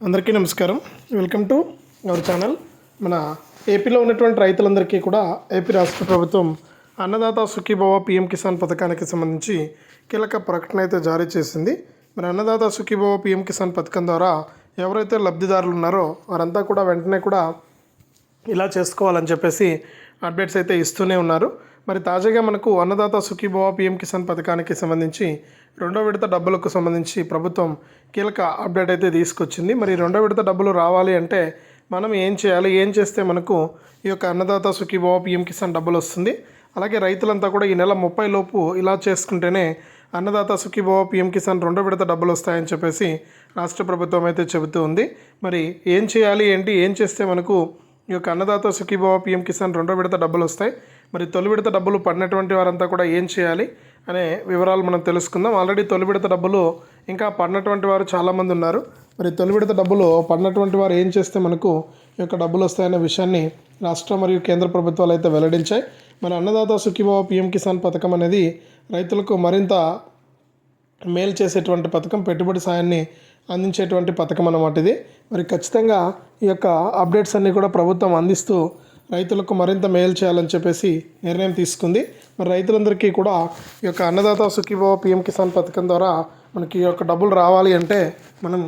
అందరికీ నమస్కారం. Welcome to our channel మన ఏపీలో ఉన్నటువంటి రైతులందరికీ కూడా ఏపీ రాష్ట్ర ప్రభుత్వం అన్నదాత సుఖీభవ పిఎం కిసాన్ పథకానికి సంబంధించి కీలక ప్రకటన అయితే జారీ చేసింది. మరి అన్నదాత సుఖీభవ పిఎం కిసాన్ పథకం ద్వారా ఎవరైతే లబ్ధిదారులు ఉన్నారో వారంతా కూడా వెంటనే కూడా ఇలా చేసుకోవాలని చెప్పేసి అప్డేట్స్ అయితే ఇస్తూనే ఉన్నారు. మరి తాజాగా మనకు అన్నదాత సుఖీభవ పిఎం కిసాన్ పథకానికి సంబంధించి రెండో విడత డబ్బులకు సంబంధించి ప్రభుత్వం కీలక అప్డేట్ అయితే తీసుకొచ్చింది. మరి రెండో విడత డబ్బులు రావాలి అంటే మనం ఏం చేయాలి? ఏం చేస్తే మనకు ఈ యొక్క అన్నదాత సుఖీభవ పిఎం కిసాన్ డబ్బులు వస్తుంది? అలాగే రైతులంతా కూడా ఈ నెల ముప్పై లోపు ఇలా చేసుకుంటేనే అన్నదాత సుఖీభవ పిఎం కిసాన్ రెండో విడత డబ్బులు వస్తాయని చెప్పేసి రాష్ట్ర ప్రభుత్వం అయితే చెబుతూ ఉంది. మరి ఏం చేయాలి? ఏంటి? ఏం చేస్తే మనకు ఈ యొక్క అన్నదాత సుఖీభవ పిఎం కిసాన్ రెండో విడత డబ్బులు వస్తాయి? మరి తొలి విడత డబ్బులు పడినటువంటి వారంతా కూడా ఏం చేయాలి అనే వివరాలు మనం తెలుసుకుందాం. ఆల్రెడీ తొలి విడత డబ్బులు ఇంకా పడినటువంటి వారు చాలామంది ఉన్నారు. మరి తొలి విడత డబ్బులు పడినటువంటి వారు ఏం చేస్తే మనకు ఈ యొక్క డబ్బులు వస్తాయనే విషయాన్ని రాష్ట్ర మరియు కేంద్ర ప్రభుత్వాలు అయితే వెల్లడించాయి. మరి అన్నదాత సుఖీభావ పిఎం కిసాన్ పథకం అనేది రైతులకు మరింత మేలు చేసేటువంటి పథకం పెట్టుబడి సాయాన్ని అందించేటువంటి పథకం అన్నమాట ఇది. మరి ఖచ్చితంగా ఈ యొక్క అప్డేట్స్ అన్నీ కూడా ప్రభుత్వం అందిస్తూ రైతులకు మరింత మేలు చేయాలని చెప్పేసి నిర్ణయం తీసుకుంది. మరి రైతులందరికీ కూడా ఈ యొక్క అన్నదాత సుఖీభవ పిఎం కిసాన్ పథకం ద్వారా మనకి ఈ యొక్క డబ్బులు రావాలి అంటే మనం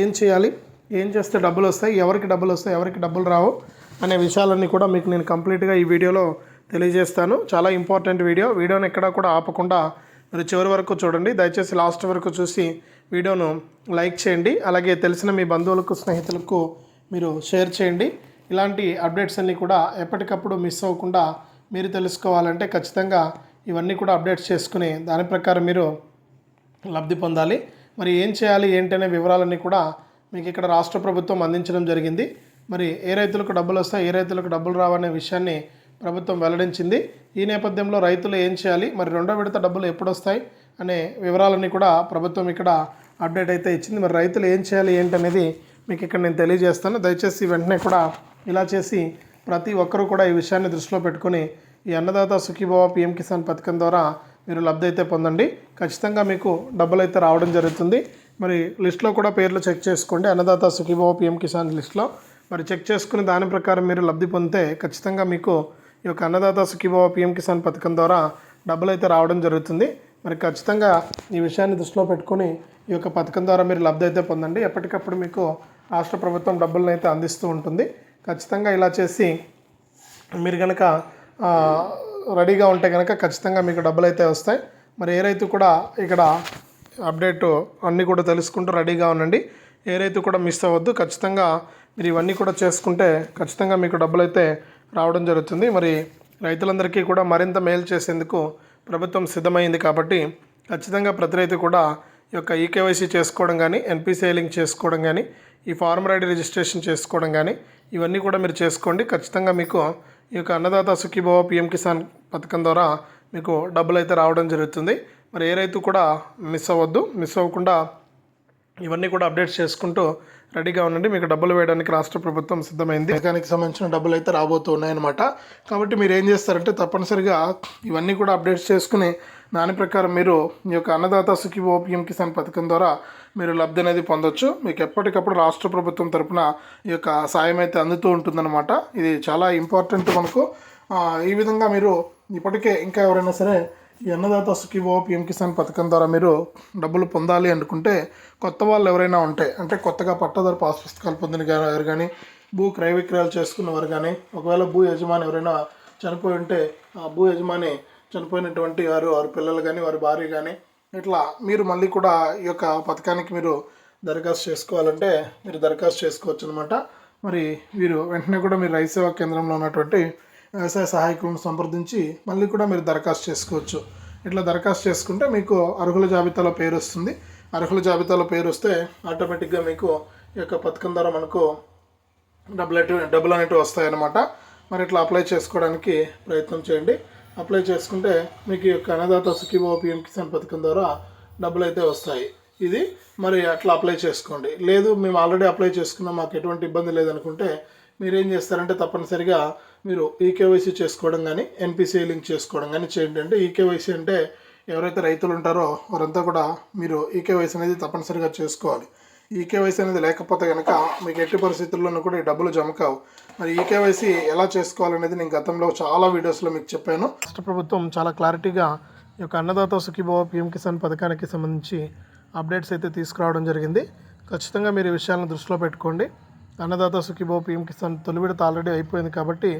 ఏం చేయాలి? ఏం చేస్తే డబ్బులు వస్తాయి? ఎవరికి డబ్బులు వస్తాయి? ఎవరికి డబ్బులు రావు? అనే విషయాలన్నీ కూడా మీకు నేను కంప్లీట్గా ఈ వీడియోలో తెలియజేస్తాను. చాలా ఇంపార్టెంట్ వీడియో. వీడియోని ఎక్కడా కూడా ఆపకుండా మీరు చివరి వరకు చూడండి. దయచేసి లాస్ట్ వరకు చూసి వీడియోను లైక్ చేయండి. అలాగే తెలిసిన మీ బంధువులకు స్నేహితులకు మీరు షేర్ చేయండి. ఇలాంటి అప్డేట్స్ అన్నీ కూడా ఎప్పటికప్పుడు మిస్ అవ్వకుండా మీరు తెలుసుకోవాలంటే ఖచ్చితంగా ఇవన్నీ కూడా అప్డేట్స్ చేసుకుని దాని ప్రకారం మీరు లబ్ధి పొందాలి. మరి ఏం చేయాలి ఏంటనే వివరాలన్నీ కూడా మీకు ఇక్కడ రాష్ట్ర ప్రభుత్వం అందించడం జరిగింది. మరి ఏ రైతులకు డబ్బులు వస్తాయి ఏ రైతులకు డబ్బులు రావనే విషయాన్ని ప్రభుత్వం వెల్లడించింది. ఈ నేపథ్యంలో రైతులు ఏం చేయాలి మరి రెండో విడత డబ్బులు ఎప్పుడు వస్తాయి అనే వివరాలన్నీ కూడా ప్రభుత్వం ఇక్కడ అప్డేట్ అయితే ఇచ్చింది. మరి రైతులు ఏం చేయాలి ఏంటనేది మీకు ఇక్కడ నేను తెలియజేస్తాను. దయచేసి వెంటనే కూడా ఇలా చేసి ప్రతి ఒక్కరూ కూడా ఈ విషయాన్ని దృష్టిలో పెట్టుకుని ఈ అన్నదాత సుఖీభావ పిఎం కిసాన్ పథకం ద్వారా మీరు లబ్ధి అయితే పొందండి. ఖచ్చితంగా మీకు డబ్బులు అయితే రావడం జరుగుతుంది. మరి లిస్ట్లో కూడా పేర్లు చెక్ చేసుకోండి. అన్నదాత సుఖీభావ పిఎం కిసాన్ లిస్ట్లో. మరి చెక్ చేసుకుని దాని ప్రకారం మీరు లబ్ధి పొందితే ఖచ్చితంగా మీకు ఈ యొక్క అన్నదాత సుఖీభావ పిఎం కిసాన్ పథకం ద్వారా డబ్బులు అయితే రావడం జరుగుతుంది. మరి ఖచ్చితంగా ఈ విషయాన్ని దృష్టిలో పెట్టుకుని ఈ యొక్క పథకం ద్వారా మీరు లబ్ధి అయితే పొందండి. ఎప్పటికప్పుడు మీకు రాష్ట్ర ప్రభుత్వం డబ్బులను అయితే అందిస్తూ ఉంటుంది. ఖచ్చితంగా ఇలా చేసి మీరు కనుక రెడీగా ఉంటే కనుక ఖచ్చితంగా మీకు డబ్బులు అయితే వస్తాయి. మరి ఏ రైతు కూడా ఇక్కడ అప్డేట్ అన్నీ కూడా తెలుసుకుంటూ రెడీగా ఉండండి. ఏ రైతు కూడా మిస్ అవ్వద్దు. ఖచ్చితంగా మీరు ఇవన్నీ కూడా చేసుకుంటే ఖచ్చితంగా మీకు డబ్బులు అయితే రావడం జరుగుతుంది. మరి రైతులందరికీ కూడా మరింత మేలు చేసేందుకు ప్రభుత్వం సిద్ధమైంది కాబట్టి ఖచ్చితంగా ప్రతి రైతు కూడా ఈ యొక్క ఈకేవైసీ చేసుకోవడం కానీ ఎన్పిసిఐ లింక్ చేసుకోవడం కానీ ఈ ఫార్మర్ ఐడి రిజిస్ట్రేషన్ చేసుకోవడం కానీ ఇవన్నీ కూడా మీరు చేసుకోండి. ఖచ్చితంగా మీకు ఈ యొక్క అన్నదాత సుఖీభవ పిఎం కిసాన్ పథకం ద్వారా మీకు డబ్బులు అయితే రావడం జరుగుతుంది. మరి ఏ రైతు కూడా మిస్ అవ్వద్దు. మిస్ అవ్వకుండా ఇవన్నీ కూడా అప్డేట్ చేసుకుంటూ రెడీగా ఉండండి. మీకు డబ్బులు వేయడానికి రాష్ట్ర ప్రభుత్వం సిద్ధమైంది. దానికి సంబంధించిన డబ్బులు అయితే రాబోతూ ఉన్నాయన్నమాట కాబట్టి మీరు ఏం చేస్తారంటే తప్పనిసరిగా ఇవన్నీ కూడా అప్డేట్స్ చేసుకుని దాని ప్రకారం మీరు ఈ యొక్క అన్నదాత సుఖీ పిఎం కిసాన్ పథకం ద్వారా మీరు లబ్ధి అనేది పొందొచ్చు. మీకు ఎప్పటికప్పుడు రాష్ట్ర ప్రభుత్వం తరపున ఈ యొక్క సాయం అయితే అందుతూ ఉంటుందన్నమాట. ఇది చాలా ఇంపార్టెంట్ మనకు. ఈ విధంగా మీరు ఇప్పటికే ఇంకా ఎవరైనా సరే ఈ అన్నదాత సుఖీభవ పిఎం కిసాన్ పథకం ద్వారా మీరు డబ్బులు పొందాలి అనుకుంటే కొత్త వాళ్ళు ఎవరైనా ఉంటే అంటే కొత్తగా పట్టాదారు పాస్ పుస్తకాలు పొందిన గా- వారు కానీ భూ క్రయ విక్రయాలు చేసుకున్నవారు కానీ ఒకవేళ భూ యజమాని ఎవరైనా చనిపోయి ఉంటే ఆ భూ యజమాని చనిపోయినటువంటి వారు వారి పిల్లలు కానీ వారి భార్య కానీ ఇట్లా మీరు మళ్ళీ కూడా ఈ యొక్క పథకానికి మీరు దరఖాస్తు చేసుకోవాలంటే మీరు దరఖాస్తు చేసుకోవచ్చు అనమాట మరి వీరు వెంటనే కూడా మీరు రైతు సేవా కేంద్రంలో ఉన్నటువంటి వ్యవసాయ సహాయకులను సంప్రదించి మళ్ళీ కూడా మీరు దరఖాస్తు చేసుకోవచ్చు. ఇట్లా దరఖాస్తు చేసుకుంటే మీకు అర్హుల జాబితాలో పేరు వస్తుంది. అర్హుల జాబితాలో పేరు వస్తే ఆటోమేటిక్గా మీకు ఈ యొక్క పథకం ద్వారా మనకు డబ్బులు అటు డబ్బులు అనేటివి వస్తాయన్నమాట. మరి ఇట్లా అప్లై చేసుకోవడానికి ప్రయత్నం చేయండి. అప్లై చేసుకుంటే మీకు ఈ యొక్క అన్నదాత సుఖీభావ పిఎం కిసాన్ పథకం ద్వారా డబ్బులు అయితే వస్తాయి. ఇది మరి అట్లా అప్లై చేసుకోండి. లేదు మేము ఆల్రెడీ అప్లై చేసుకున్నాం మాకు ఎటువంటి ఇబ్బంది లేదనుకుంటే మీరు ఏం చేస్తారంటే తప్పనిసరిగా మీరు ఈకేవైసీ చేసుకోవడం కానీ ఎన్పిసిఐ లింక్ చేసుకోవడం కానీ చేయండి. అంటే ఈకేవైసీ అంటే ఎవరైతే రైతులు ఉంటారో వారంతా కూడా మీరు ఈకేవైసీ అనేది తప్పనిసరిగా చేసుకోవాలి. ఈకేవైసీ అనేది లేకపోతే కనుక మీకు ఎట్టి పరిస్థితుల్లోనూ కూడా ఈ డబ్బులు జమ కావు. మరి ఈకేవైసీ ఎలా చేసుకోవాలనేది నేను గతంలో చాలా వీడియోస్లో మీకు చెప్పాను. రాష్ట్ర ప్రభుత్వం చాలా క్లారిటీగా ఈ యొక్క అన్నదాత సుఖీభావ పిఎం కిసాన్ పథకానికి సంబంధించి అప్డేట్స్ అయితే తీసుకురావడం జరిగింది. ఖచ్చితంగా మీరు ఈ విషయాలను దృష్టిలో పెట్టుకోండి. అన్నదాత సుఖీభావ పిఎం కిసాన్ తొలి విడత ఆల్రెడీ అయిపోయింది కాబట్టి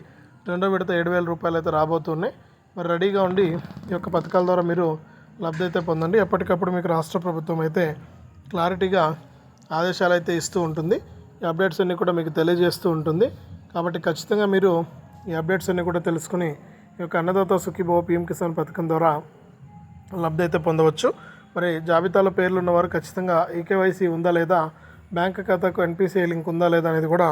రెండో విడత ఏడు వేల రూపాయలు అయితే రాబోతున్నాయి. మరి రెడీగా ఉండి ఈ యొక్క పథకాల ద్వారా మీరు లబ్ధి అయితే పొందండి. ఎప్పటికప్పుడు మీకు రాష్ట్ర ప్రభుత్వం అయితే క్లారిటీగా ఆదేశాలు అయితే ఇస్తూ ఉంటుంది. ఈ అప్డేట్స్ అన్నీ కూడా మీకు తెలియజేస్తూ ఉంటుంది. కాబట్టి ఖచ్చితంగా మీరు ఈ అప్డేట్స్ అన్నీ కూడా తెలుసుకుని ఈ యొక్క అన్నదాత సుఖీభవ పిఎం కిసాన్ పథకం ద్వారా లబ్ధి అయితే పొందవచ్చు. మరి జాబితాలో పేర్లు ఉన్నవారు ఖచ్చితంగా ఈకేవైసీ ఉందా లేదా బ్యాంక్ ఖాతాకు ఎన్పిసిఐ లింక్ ఉందా లేదా అనేది కూడా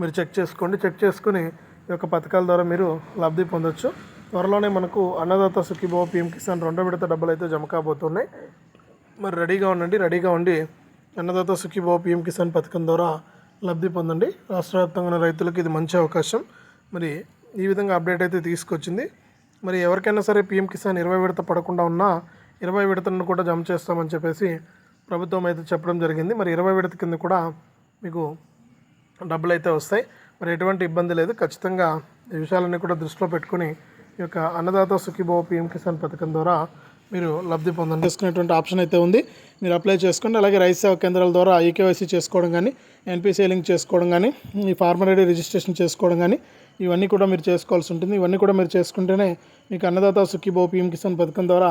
మీరు చెక్ చేసుకోండి. చెక్ చేసుకుని ఈ యొక్క పథకాల ద్వారా మీరు లబ్ధి పొందొచ్చు. త్వరలోనే మనకు అన్నదాత సుఖీభవ పిఎం కిసాన్ రెండో విడత డబ్బులు అయితే జమ కాబోతున్నాయి. మరి రెడీగా ఉండండి. రెడీగా ఉండి అన్నదాత సుఖీభావ పిఎం కిసాన్ పథకం ద్వారా లబ్ధి పొందండి. రాష్ట్ర వ్యాప్తంగా ఉన్న రైతులకు ఇది మంచి అవకాశం. మరి ఈ విధంగా అప్డేట్ అయితే తీసుకొచ్చింది. మరి ఎవరికైనా సరే పిఎం కిసాన్ ఇరవై విడత పడకుండా ఉన్నా ఇరవై విడతలను కూడా జమ చేస్తామని చెప్పేసి ప్రభుత్వం అయితే చెప్పడం జరిగింది. మరి ఇరవై విడత కింద కూడా మీకు డబ్బులు అయితే వస్తాయి. మరి ఎటువంటి ఇబ్బంది లేదు. ఖచ్చితంగా ఈ విషయాలన్నీ కూడా దృష్టిలో పెట్టుకుని ఈ యొక్క అన్నదాత సుఖీభావ పిఎం కిసాన్ పథకం ద్వారా మీరు లబ్ధి పొందండి. తీసుకునేటువంటి ఆప్షన్ అయితే ఉంది. మీరు అప్లై చేసుకోండి. అలాగే రైతు సేవా కేంద్రాల ద్వారా ఈకేవైసీ చేసుకోవడం కానీ ఎన్పిసి లింక్ చేసుకోవడం కానీ ఈ ఫార్మర్ ఐడి రిజిస్ట్రేషన్ చేసుకోవడం కానీ ఇవన్నీ కూడా మీరు చేసుకోవాల్సి ఉంటుంది. ఇవన్నీ కూడా మీరు చేసుకుంటేనే మీకు అన్నదాత సుఖీభో పిఎం కిసాన్ పథకం ద్వారా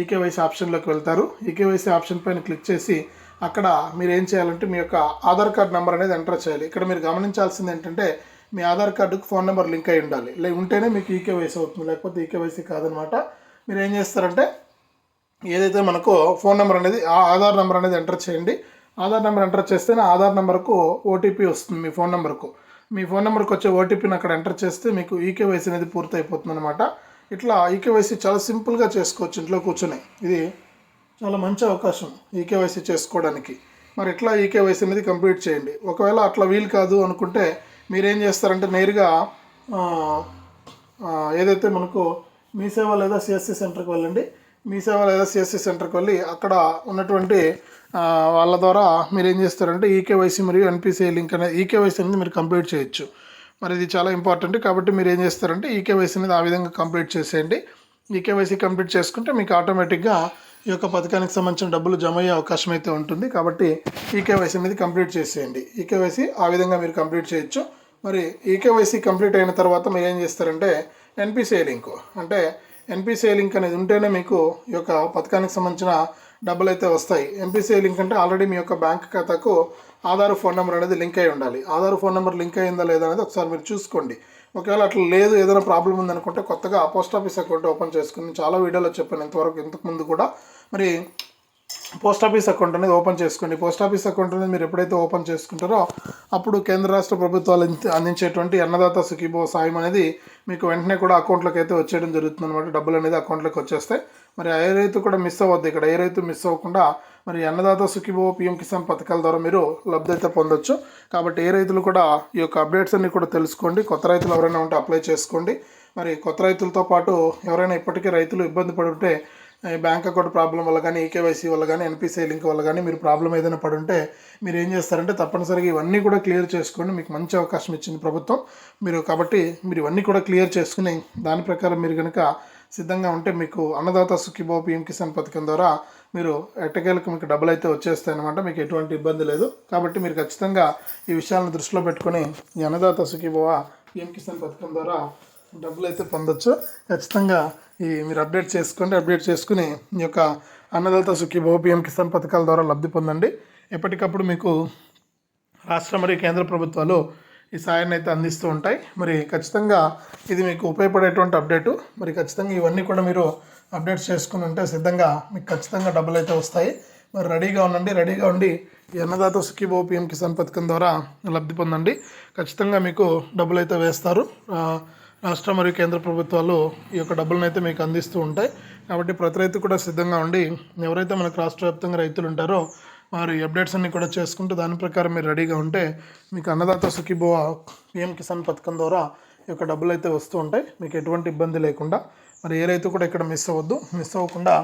ఈకేవైసీ ఆప్షన్లోకి వెళ్తారు. ఈకేవైసీ ఆప్షన్ పైన క్లిక్ చేసి అక్కడ మీరు ఏం చేయాలంటే మీ యొక్క ఆధార్ కార్డ్ నెంబర్ అనేది ఎంటర్ చేయాలి. ఇక్కడ మీరు గమనించాల్సింది ఏంటంటే మీ ఆధార్ కార్డుకు ఫోన్ నెంబర్ లింక్ అయి ఉండాలి. లే ఉంటేనే మీకు ఈకేవైసీ అవుతుంది. లేకపోతే ఈకేవైసీ కాదనమాట. మీరు ఏం చేస్తారంటే ఏదైతే మనకు ఫోన్ నెంబర్ అనేది ఆ ఆధార్ నెంబర్ అనేది ఎంటర్ చేయండి. ఆధార్ నెంబర్ ఎంటర్ చేస్తేనే ఆధార్ నెంబర్కు ఓటీపీ వస్తుంది మీ ఫోన్ నెంబర్కు. మీ ఫోన్ నెంబర్కి వచ్చే ఓటీపీని అక్కడ ఎంటర్ చేస్తే మీకు ఈకేవైసీ అనేది పూర్తి అయిపోతుంది అనమాట ఇట్లా ఈకేవైసీ చాలా సింపుల్గా చేసుకోవచ్చు ఇంట్లో కూర్చొని. ఇది చాలా మంచి అవకాశం ఈకేవైసీ చేసుకోవడానికి. మరి ఇట్లా ఈకేవైసీ అనేది కంప్లీట్ చేయండి. ఒకవేళ అట్లా వీలు కాదు అనుకుంటే మీరేం చేస్తారంటే నేరుగా ఏదైతే మనకు మీ సేవ లేదా సిఎస్సి సెంటర్కి వెళ్ళండి. మీ సేవ లేదా సిఎస్సి సెంటర్కి వెళ్ళి అక్కడ ఉన్నటువంటి వాళ్ళ ద్వారా మీరు ఏం చేస్తారంటే ఈకేవైసీ మరియు ఎన్పిసిఐ లింక్ అనేది ఈకేవైసీ అనేది మీరు కంప్లీట్ చేయొచ్చు. మరి ఇది చాలా ఇంపార్టెంట్ కాబట్టి మీరు ఏం చేస్తారంటే ఈకేవైసీ అనేది ఆ విధంగా కంప్లీట్ చేసేయండి. ఈకేవైసీ కంప్లీట్ చేసుకుంటే మీకు ఆటోమేటిక్గా ఈ యొక్క పథకానికి సంబంధించిన డబ్బులు జమ అయ్యే అవకాశం అయితే ఉంటుంది. కాబట్టి ఈకేవైసీ అనేది కంప్లీట్ చేసేయండి. ఈకేవైసీ ఆ విధంగా మీరు కంప్లీట్ చేయొచ్చు. మరి ఈకేవైసీ కంప్లీట్ అయిన తర్వాత మీరు ఏం చేస్తారంటే ఎన్పిసిఐ లింక్. అంటే ఎన్పిసిఐ లింక్ అనేది ఉంటేనే మీకు ఈ యొక్క పథకానికి సంబంధించిన డబ్బులు అయితే వస్తాయి ఎంపీసీ లింక్ అంటే ఆల్రెడీ మీ యొక్క బ్యాంక్ ఖాతాకు ఆధార్ ఫోన్ నెంబర్ అనేది లింక్ అయి ఉండాలి. ఆధార్ ఫోన్ నెంబర్ లింక్ అయిందా లేదా అనేది ఒకసారి మీరు చూసుకోండి. ఒకవేళ అట్లా లేదు ఏదైనా ప్రాబ్లం ఉందనుకుంటే కొత్తగా పోస్ట్ ఆఫీస్ అకౌంట్ ఓపెన్ చేసుకుని చాలా వీడియోలో చెప్పాను ఇంతవరకు ఇంతకుముందు కూడా. మరి పోస్ట్ ఆఫీస్ అకౌంట్ అనేది ఓపెన్ చేసుకోండి. పోస్ట్ ఆఫీస్ అకౌంట్ అనేది మీరు ఎప్పుడైతే ఓపెన్ చేసుకుంటారో అప్పుడు కేంద్ర రాష్ట్ర ప్రభుత్వాలు అందించేటువంటి అన్నదాత సుఖీభో సాయం అనేది మీకు వెంటనే కూడా అకౌంట్లోకి అయితే వచ్చేయడం జరుగుతుంది అనమాట డబ్బులు అనేది అకౌంట్లోకి వచ్చేస్తాయి. మరి ఏ రైతు కూడా మిస్ అవ్వద్దు ఇక్కడ. ఏ రైతు మిస్ అవ్వకుండా మరి అన్నదాత సుఖీభో పిఎం కిసాన్ పథకాల ద్వారా మీరు లబ్ధి అయితే పొందొచ్చు. కాబట్టి ఏ రైతులు కూడా ఈ యొక్క అప్డేట్స్ అన్ని కూడా తెలుసుకోండి. కొత్త రైతులు ఎవరైనా ఉంటే అప్లై చేసుకోండి. మరి కొత్త రైతులతో పాటు ఎవరైనా ఇప్పటికీ రైతులు ఇబ్బంది పడి ఉంటే బ్యాంక్ అకౌంట్ ప్రాబ్లం వల్ల కానీ ఈకేవైసీ వల్ల కానీ ఎన్పిసిఐ లింక్ వల్ల కానీ మీరు ప్రాబ్లం ఏదైనా పడి ఉంటే మీరు ఏం చేస్తారంటే తప్పనిసరిగా ఇవన్నీ కూడా క్లియర్ చేసుకోండి మీకు మంచి అవకాశం ఇచ్చింది ప్రభుత్వం. మీరు కాబట్టి మీరు ఇవన్నీ కూడా క్లియర్ చేసుకుని దాని ప్రకారం మీరు కనుక సిద్ధంగా ఉంటే మీకు అన్నదాత సుఖీభావ పిఎం కిసాన్ పథకం ద్వారా మీరు ఎట్టకేలకు మీకు డబ్బులు అయితే వచ్చేస్తాయి అనమాట మీకు ఎటువంటి ఇబ్బంది లేదు. కాబట్టి మీరు ఖచ్చితంగా ఈ విషయాలను దృష్టిలో పెట్టుకొని ఈ అన్నదాత సుఖీభావ పిఎం కిసాన్ పథకం ద్వారా డబ్బులు అయితే పొందొచ్చు. ఖచ్చితంగా ఈ మీరు అప్డేట్ చేసుకోండి. అప్డేట్ చేసుకుని ఈ యొక్క అన్నదాత సుఖీ పిఎం కిసాన్ పథకాల ద్వారా లబ్ధి పొందండి. ఎప్పటికప్పుడు మీకు రాష్ట్ర మరియు కేంద్ర ప్రభుత్వాలు ఈ సాయాన్ని అయితే అందిస్తూ ఉంటాయి. మరి ఖచ్చితంగా ఇది మీకు ఉపయోగపడేటువంటి అప్డేటు. మరి ఖచ్చితంగా ఇవన్నీ కూడా మీరు అప్డేట్స్ చేసుకుని ఉంటే సిద్ధంగా మీకు ఖచ్చితంగా డబ్బులు అయితే వస్తాయి. మరి రెడీగా ఉండండి. రెడీగా ఉండి ఈ అన్నదాత సుఖీభో పిఎం కిసాన్ పథకం ద్వారా లబ్ధి పొందండి. ఖచ్చితంగా మీకు డబ్బులు అయితే వేస్తారు రాష్ట్ర మరియు కేంద్ర ప్రభుత్వాలు ఈ యొక్క డబ్బులను అయితే మీకు అందిస్తూ ఉంటాయి. కాబట్టి ప్రతి రైతు కూడా సిద్ధంగా ఉండి ఎవరైతే మనకు రాష్ట్ర వ్యాప్తంగా రైతులు ఉంటారో వారు ఈ అప్డేట్స్ అన్ని కూడా చేసుకుంటూ దాని ప్రకారం మీరు రెడీగా ఉంటే మీకు అన్నదాత సుఖీభవ పిఎం కిసాన్ పథకం ద్వారా ఈ యొక్క డబ్బులు అయితే వస్తూ ఉంటాయి. మీకు ఎటువంటి ఇబ్బంది లేకుండా మరి ఏ రైతు కూడా ఇక్కడ మిస్ అవ్వద్దు. మిస్ అవ్వకుండా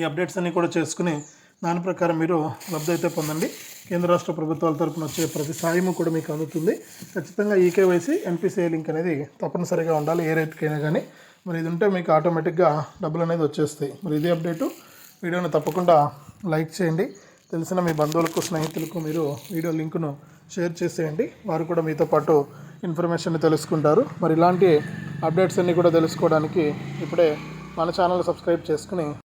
ఈ అప్డేట్స్ అన్నీ కూడా చేసుకుని దాని ప్రకారం మీరు లబ్ధి అయితే పొందండి. కేంద్ర రాష్ట్ర ప్రభుత్వాల తరపున వచ్చే ప్రతి సాయము కూడా మీకు అందుతుంది. ఖచ్చితంగా ఈకేవైసీ ఎన్పిసిఐ లింక్ అనేది తప్పనిసరిగా ఉండాలి ఏ రేట్కైనా కానీ మరి ఇది ఉంటే మీకు ఆటోమేటిక్గా డబ్బులు అనేది వచ్చేస్తాయి. మరి ఇదే అప్డేటు. వీడియోని తప్పకుండా లైక్ చేయండి. తెలిసిన మీ బంధువులకు స్నేహితులకు మీరు వీడియో లింకును షేర్ చేసేయండి. వారు కూడా మీతో పాటు ఇన్ఫర్మేషన్ తెలుసుకుంటారు. మరి ఇలాంటి అప్డేట్స్ అన్నీ కూడా తెలుసుకోవడానికి ఇప్పుడే మన ఛానల్ సబ్స్క్రైబ్ చేసుకుని